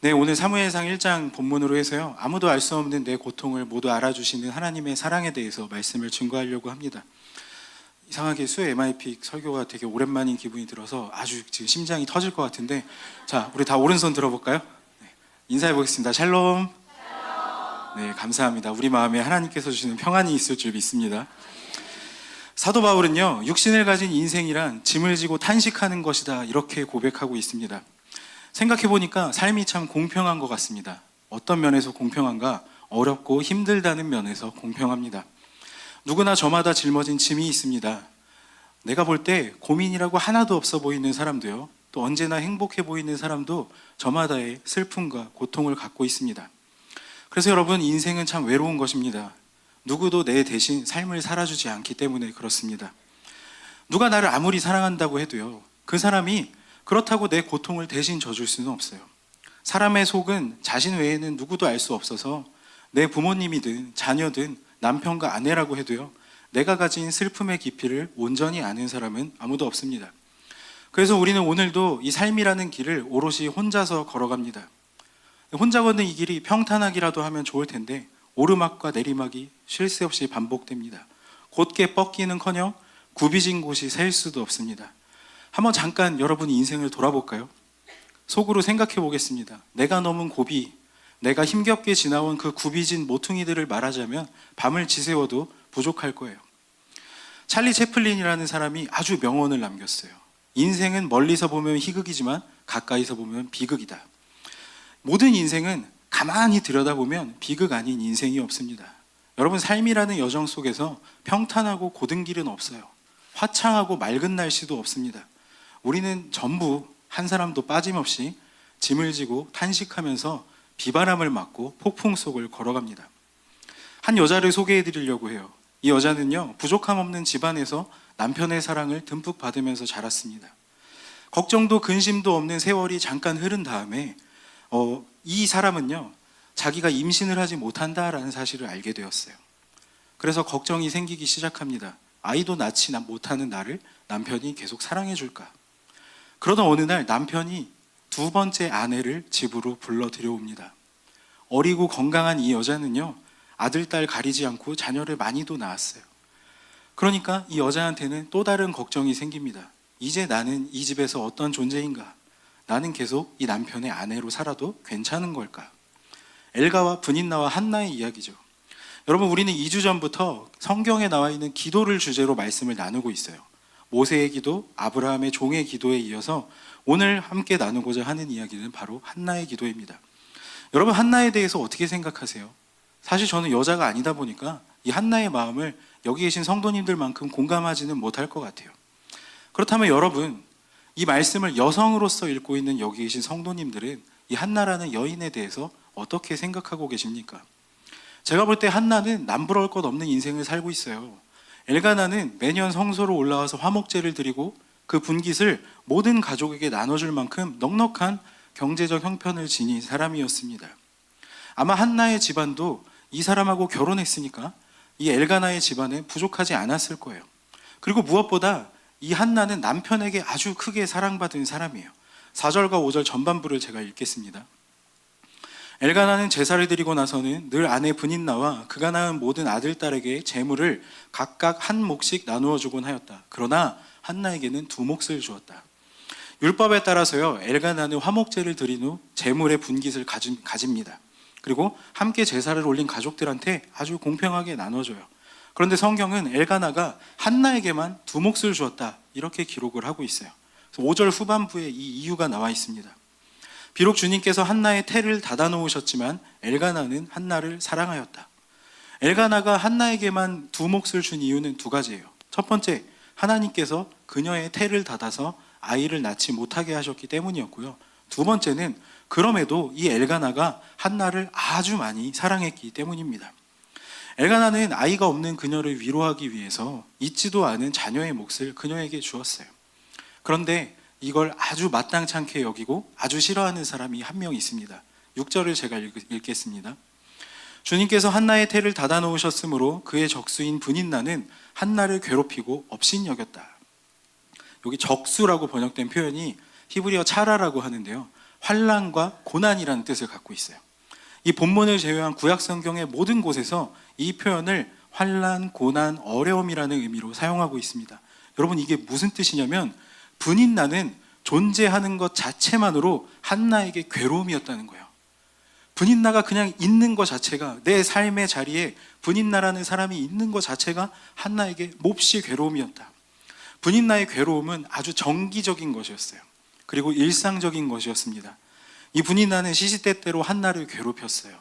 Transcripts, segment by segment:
네, 오늘 사무엘상 1장 본문으로 해서요. 아무도 알 수 없는 내 고통을 모두 알아주시는 하나님의 사랑에 대해서 말씀을 증거하려고 합니다. 이상하게 수 MIP 설교가 되게 오랜만인 기분이 들어서 아주 지금 심장이 터질 것 같은데 자, 우리 다 오른손 들어볼까요? 네, 인사해 보겠습니다. 샬롬. 네, 감사합니다. 우리 마음에 하나님께서 주시는 평안이 있을 줄 믿습니다. 사도 바울은요, 육신을 가진 인생이란 짐을 지고 탄식하는 것이다. 이렇게 고백하고 있습니다. 생각해 보니까 삶이 참 공평한 것 같습니다. 어떤 면에서 공평한가? 어렵고 힘들다는 면에서 공평합니다. 누구나 저마다 짊어진 짐이 있습니다. 내가 볼 때 고민이라고 하나도 없어 보이는 사람도요, 또 언제나 행복해 보이는 사람도 저마다의 슬픔과 고통을 갖고 있습니다. 그래서 여러분, 인생은 참 외로운 것입니다. 누구도 내 대신 삶을 살아주지 않기 때문에 그렇습니다. 누가 나를 아무리 사랑한다고 해도요, 그 사람이 그렇다고 내 고통을 대신 져줄 수는 없어요. 사람의 속은 자신 외에는 누구도 알 수 없어서 내 부모님이든 자녀든 남편과 아내라고 해도요, 내가 가진 슬픔의 깊이를 온전히 아는 사람은 아무도 없습니다. 그래서 우리는 오늘도 이 삶이라는 길을 오롯이 혼자서 걸어갑니다. 혼자 걷는 이 길이 평탄하기라도 하면 좋을 텐데 오르막과 내리막이 쉴 새 없이 반복됩니다. 곧게 뻗기는커녕 굽이진 곳이 셀 수도 없습니다. 한번 잠깐 여러분 인생을 돌아볼까요? 속으로 생각해 보겠습니다. 내가 넘은 고비, 내가 힘겹게 지나온 그 굽이진 모퉁이들을 말하자면 밤을 지새워도 부족할 거예요. 찰리 채플린이라는 사람이 아주 명언을 남겼어요. 인생은 멀리서 보면 희극이지만 가까이서 보면 비극이다. 모든 인생은 가만히 들여다보면 비극 아닌 인생이 없습니다. 여러분 삶이라는 여정 속에서 평탄하고 고든 길은 없어요. 화창하고 맑은 날씨도 없습니다. 우리는 전부 한 사람도 빠짐없이 짐을 지고 탄식하면서 비바람을 맞고 폭풍 속을 걸어갑니다. 한 여자를 소개해 드리려고 해요. 이 여자는요, 부족함 없는 집안에서 남편의 사랑을 듬뿍 받으면서 자랐습니다. 걱정도 근심도 없는 세월이 잠깐 흐른 다음에 어, 이 사람은요, 자기가 임신을 하지 못한다라는 사실을 알게 되었어요. 그래서 걱정이 생기기 시작합니다. 아이도 낳지 못하는 나를 남편이 계속 사랑해 줄까? 그러던 어느 날 남편이 두 번째 아내를 집으로 불러 들여옵니다. 어리고 건강한 이 여자는요, 아들, 딸 가리지 않고 자녀를 많이도 낳았어요. 그러니까 이 여자한테는 또 다른 걱정이 생깁니다. 이제 나는 이 집에서 어떤 존재인가? 나는 계속 이 남편의 아내로 살아도 괜찮은 걸까? 엘가와 분인나와 한나의 이야기죠. 여러분, 우리는 2주 전부터 성경에 나와 있는 기도를 주제로 말씀을 나누고 있어요. 모세의 기도, 아브라함의 종의 기도에 이어서 오늘 함께 나누고자 하는 이야기는 바로 한나의 기도입니다. 여러분, 한나에 대해서 어떻게 생각하세요? 사실 저는 여자가 아니다 보니까 이 한나의 마음을 여기 계신 성도님들만큼 공감하지는 못할 것 같아요. 그렇다면 여러분, 이 말씀을 여성으로서 읽고 있는 여기 계신 성도님들은 이 한나라는 여인에 대해서 어떻게 생각하고 계십니까? 제가 볼 때 한나는 남부러울 것 없는 인생을 살고 있어요. 엘가나는 매년 성소로 올라와서 화목제를 드리고 그 분깃을 모든 가족에게 나눠줄 만큼 넉넉한 경제적 형편을 지닌 사람이었습니다. 아마 한나의 집안도 이 사람하고 결혼했으니까 이 엘가나의 집안은 부족하지 않았을 거예요. 그리고 무엇보다 이 한나는 남편에게 아주 크게 사랑받은 사람이에요. 4절과 5절 전반부를 제가 읽겠습니다. 엘가나는 제사를 드리고 나서는 늘 아내 분인나와 그가 낳은 모든 아들 딸에게 재물을 각각 한 몫씩 나누어 주곤 하였다. 그러나 한나에게는 두 몫을 주었다. 율법에 따라서요 엘가나는 화목제를 드린 후 재물의 분깃을 가진, 가집니다. 그리고 함께 제사를 올린 가족들한테 아주 공평하게 나눠줘요. 그런데 성경은 엘가나가 한나에게만 두 몫을 주었다 이렇게 기록을 하고 있어요. 5절 후반부에 이 이유가 나와 있습니다. 비록 주님께서 한나의 태를 닫아 놓으셨지만 엘가나는 한나를 사랑하였다. 엘가나가 한나에게만 두 몫을 준 이유는 두 가지예요. 첫 번째, 하나님께서 그녀의 태를 닫아서 아이를 낳지 못하게 하셨기 때문이었고요. 두 번째는 그럼에도 이 엘가나가 한나를 아주 많이 사랑했기 때문입니다. 엘가나는 아이가 없는 그녀를 위로하기 위해서 잊지도 않은 자녀의 몫을 그녀에게 주었어요. 그런데 이걸 아주 마땅찮게 여기고 아주 싫어하는 사람이 한 명 있습니다. 6절을 제가 읽겠습니다. 주님께서 한나의 태를 닫아 놓으셨으므로 그의 적수인 분인나는 한나를 괴롭히고 업신여겼다. 여기 적수라고 번역된 표현이 히브리어 차라라고 하는데요. 환란과 고난이라는 뜻을 갖고 있어요. 이 본문을 제외한 구약 성경의 모든 곳에서 이 표현을 환란, 고난, 어려움이라는 의미로 사용하고 있습니다. 여러분 이게 무슨 뜻이냐면 분인나는 존재하는 것 자체만으로 한나에게 괴로움이었다는 거예요. 분인나가 그냥 있는 것 자체가 내 삶의 자리에 분인나라는 사람이 있는 것 자체가 한나에게 몹시 괴로움이었다. 분인나의 괴로움은 아주 정기적인 것이었어요. 그리고 일상적인 것이었습니다. 이 분인나는 시시때때로 한나를 괴롭혔어요.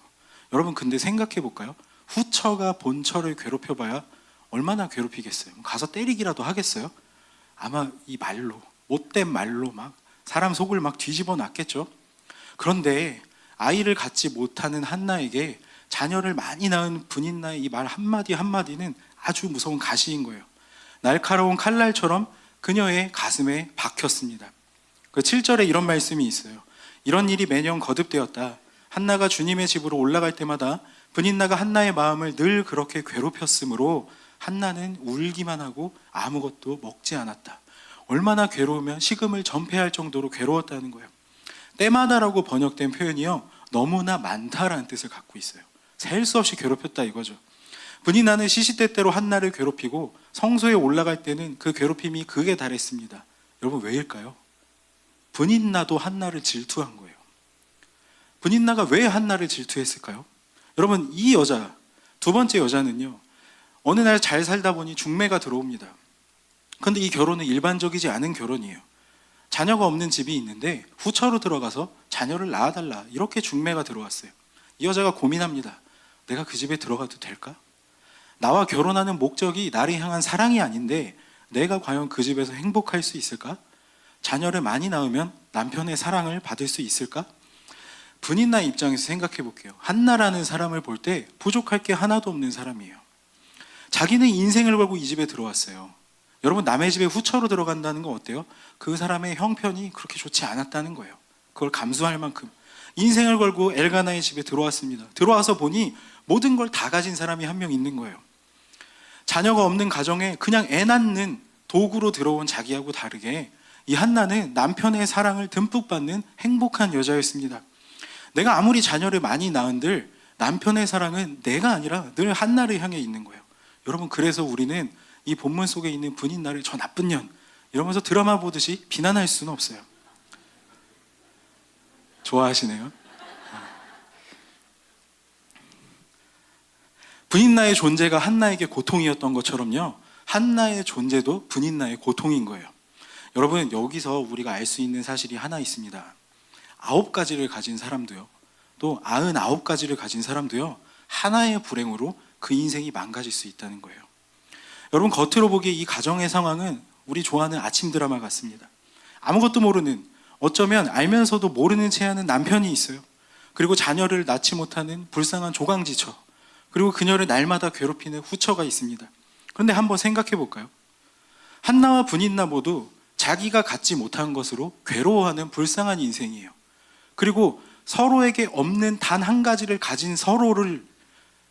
여러분 근데 생각해 볼까요? 후처가 본처를 괴롭혀봐야 얼마나 괴롭히겠어요? 가서 때리기라도 하겠어요? 아마 이 말로 못된 말로 막 사람 속을 막 뒤집어 놨겠죠. 그런데 아이를 갖지 못하는 한나에게 자녀를 많이 낳은 분인나의 이 말 한마디 한마디는 아주 무서운 가시인 거예요. 날카로운 칼날처럼 그녀의 가슴에 박혔습니다. 그 7절에 이런 말씀이 있어요. 이런 일이 매년 거듭되었다. 한나가 주님의 집으로 올라갈 때마다 분인나가 한나의 마음을 늘 그렇게 괴롭혔으므로 한나는 울기만 하고 아무것도 먹지 않았다. 얼마나 괴로우면 식음을 전폐할 정도로 괴로웠다는 거예요. 때마다라고 번역된 표현이요. 너무나 많다라는 뜻을 갖고 있어요. 셀 수 없이 괴롭혔다 이거죠. 분인나는 시시때때로 한나를 괴롭히고 성소에 올라갈 때는 그 괴롭힘이 극에 달했습니다. 여러분 왜일까요? 분인나도 한나를 질투한 거예요. 분인나가 왜 한나를 질투했을까요? 여러분 이 여자 두 번째 여자는요. 어느 날 잘 살다 보니 중매가 들어옵니다. 근데 이 결혼은 일반적이지 않은 결혼이에요. 자녀가 없는 집이 있는데 후처로 들어가서 자녀를 낳아달라 이렇게 중매가 들어왔어요. 이 여자가 고민합니다. 내가 그 집에 들어가도 될까? 나와 결혼하는 목적이 나를 향한 사랑이 아닌데 내가 과연 그 집에서 행복할 수 있을까? 자녀를 많이 낳으면 남편의 사랑을 받을 수 있을까? 분인 나 입장에서 생각해 볼게요. 한나라는 사람을 볼 때 부족할 게 하나도 없는 사람이에요. 자기는 인생을 걸고 이 집에 들어왔어요. 여러분 남의 집에 후처로 들어간다는 건 어때요? 그 사람의 형편이 그렇게 좋지 않았다는 거예요. 그걸 감수할 만큼 인생을 걸고 엘가나의 집에 들어왔습니다. 들어와서 보니 모든 걸 다 가진 사람이 한 명 있는 거예요. 자녀가 없는 가정에 그냥 애 낳는 도구로 들어온 자기하고 다르게 이 한나는 남편의 사랑을 듬뿍 받는 행복한 여자였습니다. 내가 아무리 자녀를 많이 낳은들 남편의 사랑은 내가 아니라 늘 한나를 향해 있는 거예요. 여러분 그래서 우리는 이 본문 속에 있는 분인 나를 저 나쁜 년 이러면서 드라마 보듯이 비난할 수는 없어요. 좋아하시네요. 분인나의 존재가 한나에게 고통이었던 것처럼요. 한나의 존재도 분인나의 고통인 거예요. 여러분 여기서 우리가 알 수 있는 사실이 하나 있습니다. 아홉 가지를 가진 사람도요. 또 아흔 아홉 가지를 가진 사람도요. 하나의 불행으로 그 인생이 망가질 수 있다는 거예요. 여러분 겉으로 보기에 이 가정의 상황은 우리 좋아하는 아침 드라마 같습니다. 아무것도 모르는 어쩌면 알면서도 모르는 채 하는 남편이 있어요. 그리고 자녀를 낳지 못하는 불쌍한 조강지처. 그리고 그녀를 날마다 괴롭히는 후처가 있습니다. 그런데 한번 생각해 볼까요? 한나와 분인나 모두 자기가 갖지 못한 것으로 괴로워하는 불쌍한 인생이에요. 그리고 서로에게 없는 단 한 가지를 가진 서로를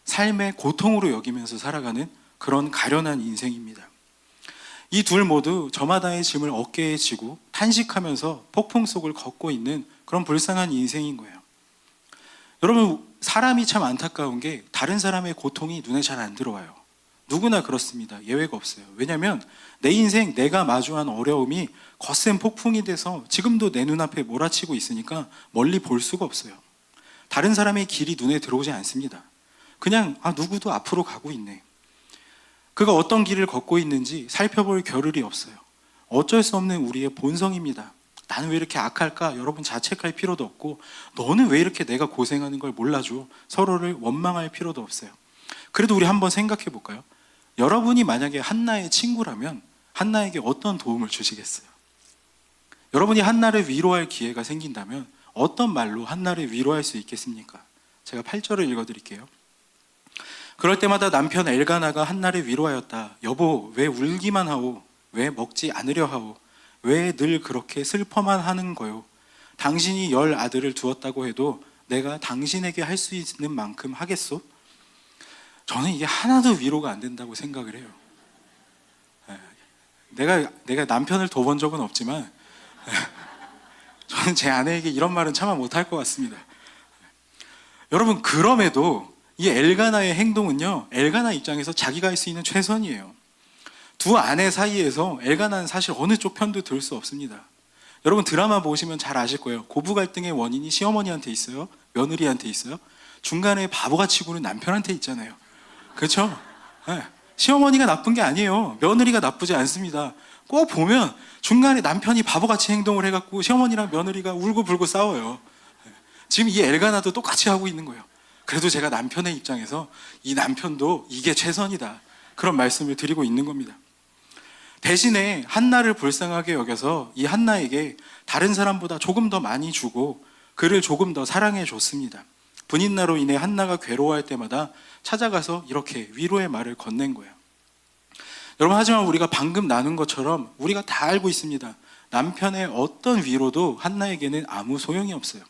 삶의 고통으로 여기면서 살아가는 그런 가련한 인생입니다. 이 둘 모두 저마다의 짐을 어깨에 지고 탄식하면서 폭풍 속을 걷고 있는 그런 불쌍한 인생인 거예요. 여러분, 사람이 참 안타까운 게 다른 사람의 고통이 눈에 잘 안 들어와요. 누구나 그렇습니다. 예외가 없어요. 왜냐하면 내 인생 내가 마주한 어려움이 거센 폭풍이 돼서 지금도 내 눈앞에 몰아치고 있으니까 멀리 볼 수가 없어요. 다른 사람의 길이 눈에 들어오지 않습니다. 그냥 아 누구도 앞으로 가고 있네. 그가 어떤 길을 걷고 있는지 살펴볼 겨를이 없어요. 어쩔 수 없는 우리의 본성입니다. 나는 왜 이렇게 악할까? 여러분 자책할 필요도 없고 너는 왜 이렇게 내가 고생하는 걸 몰라줘? 서로를 원망할 필요도 없어요. 그래도 우리 한번 생각해 볼까요? 여러분이 만약에 한나의 친구라면 한나에게 어떤 도움을 주시겠어요? 여러분이 한나를 위로할 기회가 생긴다면 어떤 말로 한나를 위로할 수 있겠습니까? 제가 8절을 읽어 드릴게요. 그럴 때마다 남편 엘가나가 한나를 위로하였다. 여보, 왜 울기만 하오? 왜 먹지 않으려 하오? 왜 늘 그렇게 슬퍼만 하는 거요? 당신이 열 아들을 두었다고 해도 내가 당신에게 할 수 있는 만큼 하겠소? 저는 이게 하나도 위로가 안 된다고 생각을 해요. 예. 내가 내가 남편을 둬본 적은 없지만 예. 저는 제 아내에게 이런 말은 차마 못할 것 같습니다. 여러분 그럼에도 이 엘가나의 행동은요 엘가나 입장에서 자기가 할 수 있는 최선이에요. 두 아내 사이에서 엘가나는 사실 어느 쪽 편도 들 수 없습니다. 여러분 드라마 보시면 잘 아실 거예요. 고부 갈등의 원인이 시어머니한테 있어요, 며느리한테 있어요. 중간에 바보같이 구는 남편한테 있잖아요. 그렇죠? 네. 시어머니가 나쁜 게 아니에요. 며느리가 나쁘지 않습니다. 꼭 보면 중간에 남편이 바보같이 행동을 해갖고 시어머니랑 며느리가 울고 불고 싸워요. 네. 지금 이 엘가나도 똑같이 하고 있는 거예요. 그래도 제가 남편의 입장에서 이 남편도 이게 최선이다. 그런 말씀을 드리고 있는 겁니다. 대신에 한나를 불쌍하게 여겨서 이 한나에게 다른 사람보다 조금 더 많이 주고 그를 조금 더 사랑해 줬습니다. 분인나로 인해 한나가 괴로워할 때마다 찾아가서 이렇게 위로의 말을 건넨 거예요. 여러분 하지만 우리가 방금 나눈 것처럼 우리가 다 알고 있습니다. 남편의 어떤 위로도 한나에게는 아무 소용이 없어요.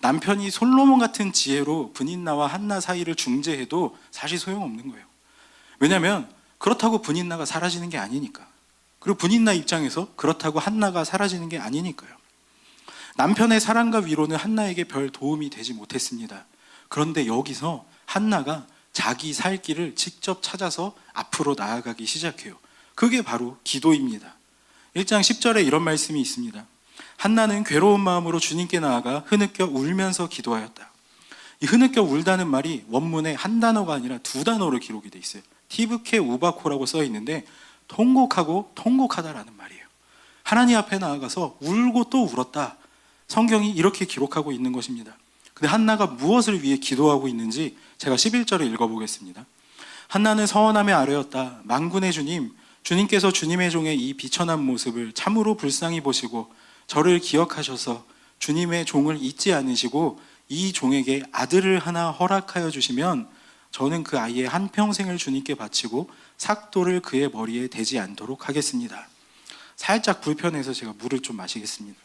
남편이 솔로몬 같은 지혜로 분인나와 한나 사이를 중재해도 사실 소용없는 거예요. 왜냐하면 그렇다고 분인나가 사라지는 게 아니니까. 그리고 분인나 입장에서 그렇다고 한나가 사라지는 게 아니니까요. 남편의 사랑과 위로는 한나에게 별 도움이 되지 못했습니다. 그런데 여기서 한나가 자기 살 길을 직접 찾아서 앞으로 나아가기 시작해요. 그게 바로 기도입니다. 1장 10절에 이런 말씀이 있습니다. 한나는 괴로운 마음으로 주님께 나아가 흐느껴 울면서 기도하였다. 이 흐느껴 울다는 말이 원문에 한 단어가 아니라 두 단어로 기록이 돼 있어요. 티브케 우바코라고 써 있는데 통곡하고 통곡하다라는 말이에요. 하나님 앞에 나아가서 울고 또 울었다. 성경이 이렇게 기록하고 있는 것입니다. 근데 한나가 무엇을 위해 기도하고 있는지 제가 11절을 읽어보겠습니다. 한나는 서원함의 아래였다. 망군의 주님, 주님께서 주님의 종의 이 비천한 모습을 참으로 불쌍히 보시고 저를 기억하셔서 주님의 종을 잊지 않으시고 이 종에게 아들을 하나 허락하여 주시면 저는 그 아이의 한 평생을 주님께 바치고 삭도를 그의 머리에 대지 않도록 하겠습니다. 살짝 불편해서 제가 물을 좀 마시겠습니다.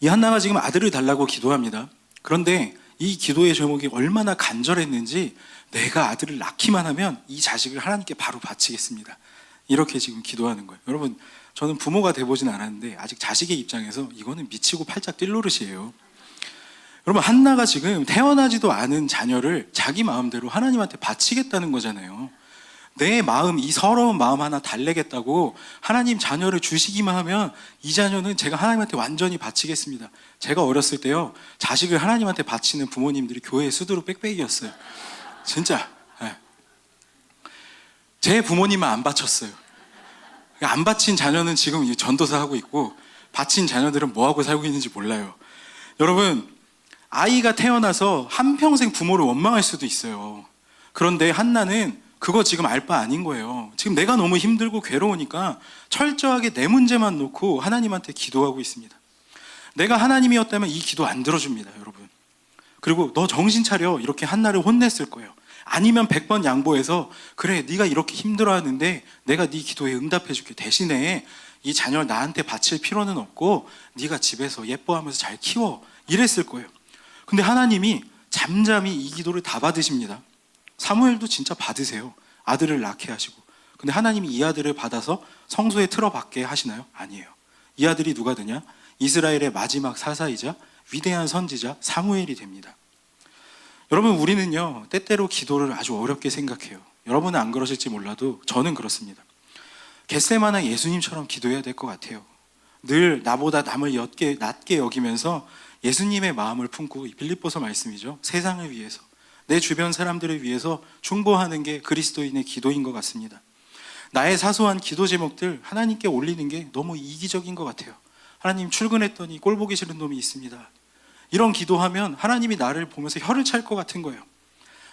이 한나가 지금 아들을 달라고 기도합니다. 그런데 이 기도의 제목이 얼마나 간절했는지 내가 아들을 낳기만 하면 이 자식을 하나님께 바로 바치겠습니다. 이렇게 지금 기도하는 거예요. 여러분, 저는 부모가 돼보진 않았는데 아직 자식의 입장에서 이거는 미치고 팔짝 뛸 노릇이에요. 여러분, 한나가 지금 태어나지도 않은 자녀를 자기 마음대로 하나님한테 바치겠다는 거잖아요. 내 마음, 이 서러운 마음 하나 달래겠다고 하나님 자녀를 주시기만 하면 이 자녀는 제가 하나님한테 완전히 바치겠습니다. 제가 어렸을 때요, 자식을 하나님한테 바치는 부모님들이 교회 수두로 빽빽이었어요. 진짜. 예. 제 부모님은 안 바쳤어요. 안 바친 자녀는 지금 전도사 하고 있고, 바친 자녀들은 뭐 하고 살고 있는지 몰라요. 여러분, 아이가 태어나서 한평생 부모를 원망할 수도 있어요. 그런데 한나는 그거 지금 알 바 아닌 거예요. 지금 내가 너무 힘들고 괴로우니까 철저하게 내 문제만 놓고 하나님한테 기도하고 있습니다. 내가 하나님이었다면 이 기도 안 들어줍니다, 여러분. 그리고 너 정신 차려 이렇게 한나를 혼냈을 거예요. 아니면 100번 양보해서 그래 네가 이렇게 힘들어하는데 내가 네 기도에 응답해 줄게 대신에 이 자녀를 나한테 바칠 필요는 없고 네가 집에서 예뻐하면서 잘 키워 이랬을 거예요. 근데 하나님이 잠잠히 이 기도를 다 받으십니다. 사무엘도 진짜 받으세요. 아들을 낳게 하시고. 근데 하나님이 이 아들을 받아서 성소에 틀어박게 하시나요? 아니에요. 이 아들이 누가 되냐? 이스라엘의 마지막 사사이자 위대한 선지자 사무엘이 됩니다. 여러분 우리는요 때때로 기도를 아주 어렵게 생각해요. 여러분은 안 그러실지 몰라도 저는 그렇습니다. 겟세마나 예수님처럼 기도해야 될 것 같아요. 늘 나보다 남을 옅게 낮게 여기면서 예수님의 마음을 품고 이 빌립보서 말씀이죠. 세상을 위해서 내 주변 사람들을 위해서 중보하는 게 그리스도인의 기도인 것 같습니다. 나의 사소한 기도 제목들 하나님께 올리는 게 너무 이기적인 것 같아요. 하나님 출근했더니 꼴 보기 싫은 놈이 있습니다. 이런 기도하면 하나님이 나를 보면서 혀를 찰 것 같은 거예요.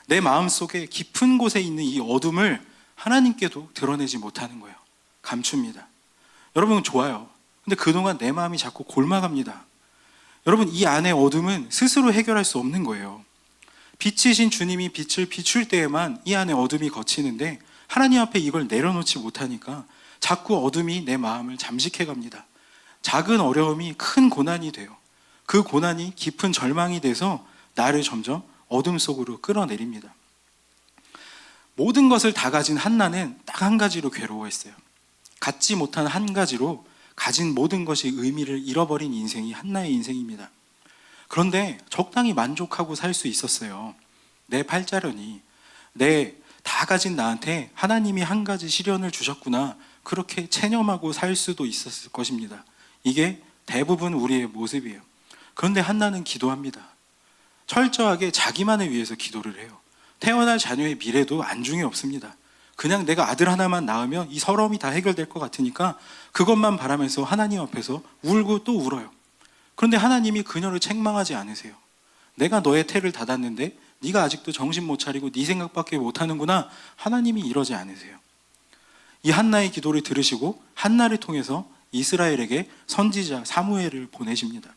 내 마음 속에 깊은 곳에 있는 이 어둠을 하나님께도 드러내지 못하는 거예요. 감춥니다. 여러분 좋아요. 근데 그동안 내 마음이 자꾸 골마갑니다. 여러분 이 안의 어둠은 스스로 해결할 수 없는 거예요. 빛이신 주님이 빛을 비출 때에만 이 안에 어둠이 거치는데 하나님 앞에 이걸 내려놓지 못하니까 자꾸 어둠이 내 마음을 잠식해 갑니다. 작은 어려움이 큰 고난이 돼요. 그 고난이 깊은 절망이 돼서 나를 점점 어둠 속으로 끌어내립니다. 모든 것을 다 가진 한나는 딱 한 가지로 괴로워했어요. 갖지 못한 한 가지로 가진 모든 것이 의미를 잃어버린 인생이 한나의 인생입니다. 그런데 적당히 만족하고 살 수 있었어요. 내 팔자련이 내 다 가진 나한테 하나님이 한 가지 시련을 주셨구나. 그렇게 체념하고 살 수도 있었을 것입니다. 이게 대부분 우리의 모습이에요. 그런데 한나는 기도합니다. 철저하게 자기만을 위해서 기도를 해요. 태어날 자녀의 미래도 안중에 없습니다. 그냥 내가 아들 하나만 낳으면 이 서러움이 다 해결될 것 같으니까 그것만 바라면서 하나님 앞에서 울고 또 울어요. 그런데 하나님이 그녀를 책망하지 않으세요. 내가 너의 태를 닫았는데 네가 아직도 정신 못 차리고 네 생각밖에 못 하는구나. 하나님이 이러지 않으세요. 이 한나의 기도를 들으시고 한나를 통해서 이스라엘에게 선지자 사무엘을 보내십니다.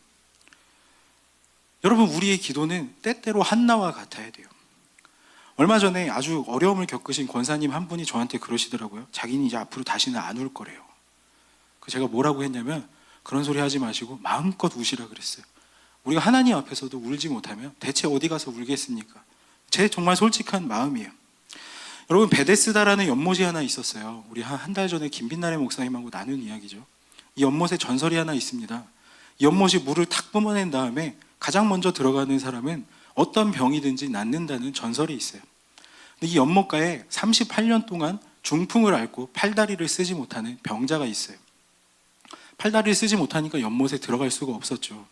여러분 우리의 기도는 때때로 한나와 같아야 돼요. 얼마 전에 아주 어려움을 겪으신 권사님 한 분이 저한테 그러시더라고요. 자기는 이제 앞으로 다시는 안 울 거래요. 그 제가 뭐라고 했냐면 그런 소리 하지 마시고 마음껏 우시라 그랬어요. 우리가 하나님 앞에서도 울지 못하면 대체 어디 가서 울겠습니까? 제 정말 솔직한 마음이에요. 여러분 베데스다라는 연못이 하나 있었어요. 우리 한 달 전에 김빛나래 목사님하고 나눈 이야기죠. 이 연못에 전설이 하나 있습니다. 이 연못이 물을 탁 뿜어낸 다음에 가장 먼저 들어가는 사람은 어떤 병이든지 낫는다는 전설이 있어요. 근데 이 연못가에 38년 동안 중풍을 앓고 팔다리를 쓰지 못하는 병자가 있어요. 팔다리를 쓰지 못하니까 연못에 들어갈 수가 없었죠.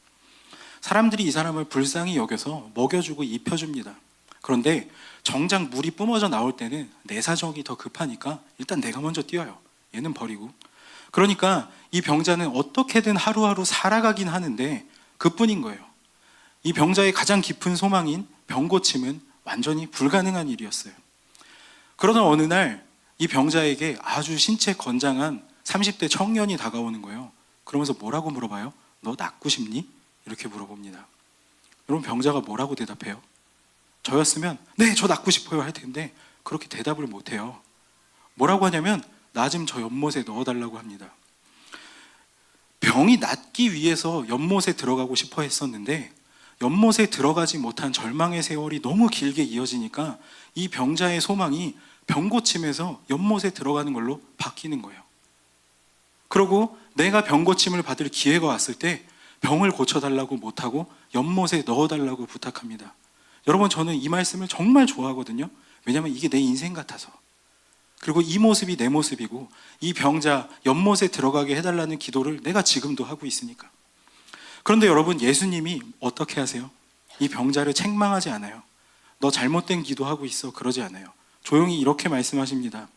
사람들이 이 사람을 불쌍히 여겨서 먹여주고 입혀줍니다. 그런데 정작 물이 뿜어져 나올 때는 내 사정이 더 급하니까 일단 내가 먼저 뛰어요. 얘는 버리고. 그러니까 이 병자는 어떻게든 하루하루 살아가긴 하는데 그뿐인 거예요. 이 병자의 가장 깊은 소망인 병 고침은 완전히 불가능한 일이었어요. 그러던 어느 날 이 병자에게 아주 신체 건장한 30대 청년이 다가오는 거예요. 그러면서 뭐라고 물어봐요? 너 낫고 싶니? 이렇게 물어봅니다. 여러분 병자가 뭐라고 대답해요? 저였으면 네, 저 낫고 싶어요 할 텐데 그렇게 대답을 못 해요. 뭐라고 하냐면 나 좀 저 연못에 넣어 달라고 합니다. 병이 낫기 위해서 연못에 들어가고 싶어 했었는데 연못에 들어가지 못한 절망의 세월이 너무 길게 이어지니까 이 병자의 소망이 병 고침에서 연못에 들어가는 걸로 바뀌는 거예요. 그리고 내가 병 고침을 받을 기회가 왔을 때 병을 고쳐달라고 못하고 연못에 넣어달라고 부탁합니다. 여러분 저는 이 말씀을 정말 좋아하거든요. 왜냐하면 이게 내 인생 같아서. 그리고 이 모습이 내 모습이고 이 병자 연못에 들어가게 해달라는 기도를 내가 지금도 하고 있으니까. 그런데 여러분 예수님이 어떻게 하세요? 이 병자를 책망하지 않아요. 너 잘못된 기도하고 있어 그러지 않아요. 조용히 이렇게 말씀하십니다.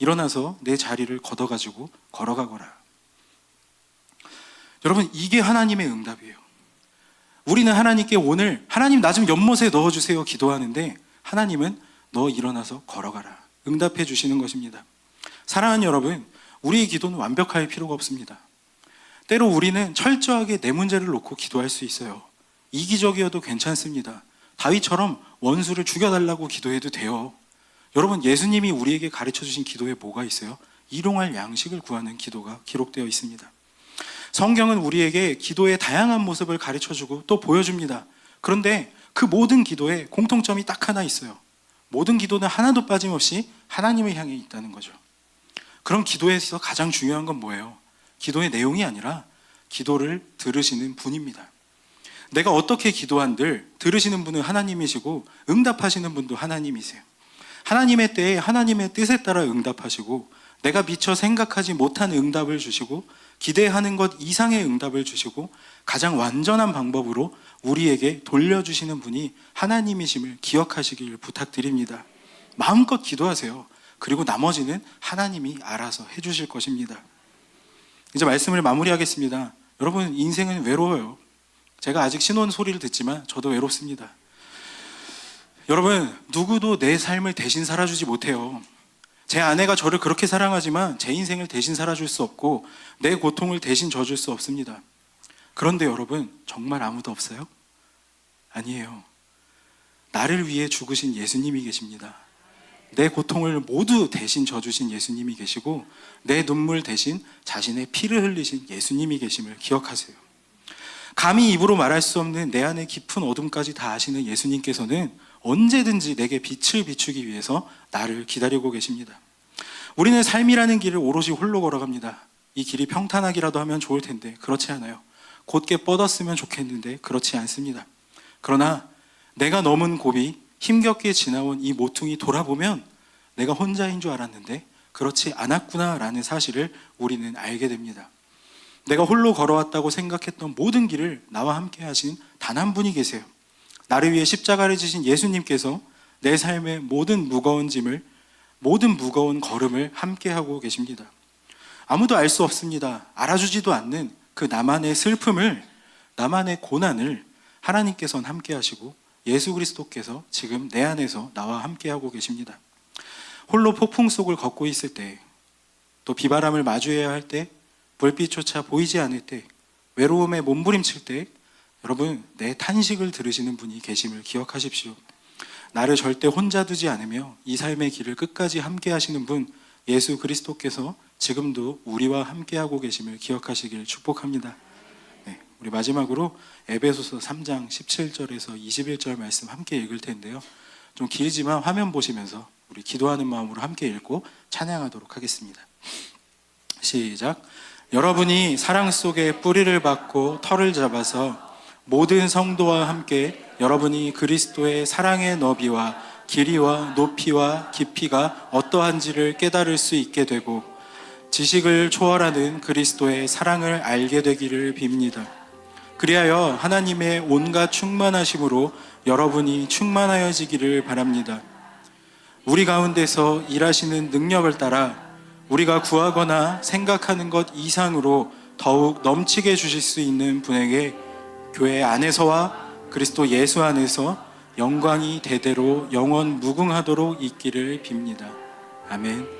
일어나서 내 자리를 걷어가지고 걸어가거라. 여러분 이게 하나님의 응답이에요. 우리는 하나님께 오늘 하나님 나 좀 연못에 넣어주세요 기도하는데 하나님은 너 일어나서 걸어가라 응답해 주시는 것입니다. 사랑하는 여러분 우리의 기도는 완벽할 필요가 없습니다. 때로 우리는 철저하게 내 문제를 놓고 기도할 수 있어요. 이기적이어도 괜찮습니다. 다윗처럼 원수를 죽여달라고 기도해도 돼요. 여러분 예수님이 우리에게 가르쳐 주신 기도에 뭐가 있어요? 일용할 양식을 구하는 기도가 기록되어 있습니다. 성경은 우리에게 기도의 다양한 모습을 가르쳐 주고 또 보여줍니다. 그런데 그 모든 기도에 공통점이 딱 하나 있어요. 모든 기도는 하나도 빠짐없이 하나님을 향해 있다는 거죠. 그럼 기도에서 가장 중요한 건 뭐예요? 기도의 내용이 아니라 기도를 들으시는 분입니다. 내가 어떻게 기도한들 들으시는 분은 하나님이시고 응답하시는 분도 하나님이세요. 하나님의 때에 하나님의 뜻에 따라 응답하시고 내가 미처 생각하지 못한 응답을 주시고 기대하는 것 이상의 응답을 주시고 가장 완전한 방법으로 우리에게 돌려주시는 분이 하나님이심을 기억하시길 부탁드립니다. 마음껏 기도하세요. 그리고 나머지는 하나님이 알아서 해주실 것입니다. 이제 말씀을 마무리하겠습니다. 여러분, 인생은 외로워요. 제가 아직 신혼 소리를 듣지만 저도 외롭습니다. 여러분, 누구도 내 삶을 대신 살아주지 못해요. 제 아내가 저를 그렇게 사랑하지만 제 인생을 대신 살아줄 수 없고 내 고통을 대신 져줄 수 없습니다. 그런데 여러분, 정말 아무도 없어요? 아니에요. 나를 위해 죽으신 예수님이 계십니다. 내 고통을 모두 대신 져주신 예수님이 계시고 내 눈물 대신 자신의 피를 흘리신 예수님이 계심을 기억하세요. 감히 입으로 말할 수 없는 내 안의 깊은 어둠까지 다 아시는 예수님께서는 언제든지 내게 빛을 비추기 위해서 나를 기다리고 계십니다. 우리는 삶이라는 길을 오롯이 홀로 걸어갑니다. 이 길이 평탄하기라도 하면 좋을 텐데 그렇지 않아요. 곧게 뻗었으면 좋겠는데 그렇지 않습니다. 그러나 내가 넘은 곱이 힘겹게 지나온 이 모퉁이 돌아보면 내가 혼자인 줄 알았는데 그렇지 않았구나라는 사실을 우리는 알게 됩니다. 내가 홀로 걸어왔다고 생각했던 모든 길을 나와 함께 하신 단 한 분이 계세요. 나를 위해 십자가를 지신 예수님께서 내 삶의 모든 무거운 짐을 모든 무거운 걸음을 함께 하고 계십니다. 아무도 알 수 없습니다. 알아주지도 않는 그 나만의 슬픔을 나만의 고난을 하나님께서는 함께 하시고 예수 그리스도께서 지금 내 안에서 나와 함께 하고 계십니다. 홀로 폭풍 속을 걷고 있을 때, 또 비바람을 마주해야 할 때, 불빛조차 보이지 않을 때, 외로움에 몸부림칠 때, 여러분 내 탄식을 들으시는 분이 계심을 기억하십시오. 나를 절대 혼자 두지 않으며 이 삶의 길을 끝까지 함께 하시는 분 예수 그리스도께서 지금도 우리와 함께 하고 계심을 기억하시길 축복합니다. 네, 우리 마지막으로 에베소서 3장 17절에서 21절 말씀 함께 읽을 텐데요. 좀 길지만 화면 보시면서 우리 기도하는 마음으로 함께 읽고 찬양하도록 하겠습니다. 시작. 여러분이 사랑 속에 뿌리를 받고 털을 잡아서 모든 성도와 함께 여러분이 그리스도의 사랑의 너비와 길이와 높이와 깊이가 어떠한지를 깨달을 수 있게 되고 지식을 초월하는 그리스도의 사랑을 알게 되기를 빕니다. 그리하여 하나님의 온갖 충만하심으로 여러분이 충만하여지기를 바랍니다. 우리 가운데서 일하시는 능력을 따라 우리가 구하거나 생각하는 것 이상으로 더욱 넘치게 주실 수 있는 분에게 교회 안에서와 그리스도 예수 안에서 영광이 대대로 영원 무궁하도록 있기를 빕니다. 아멘.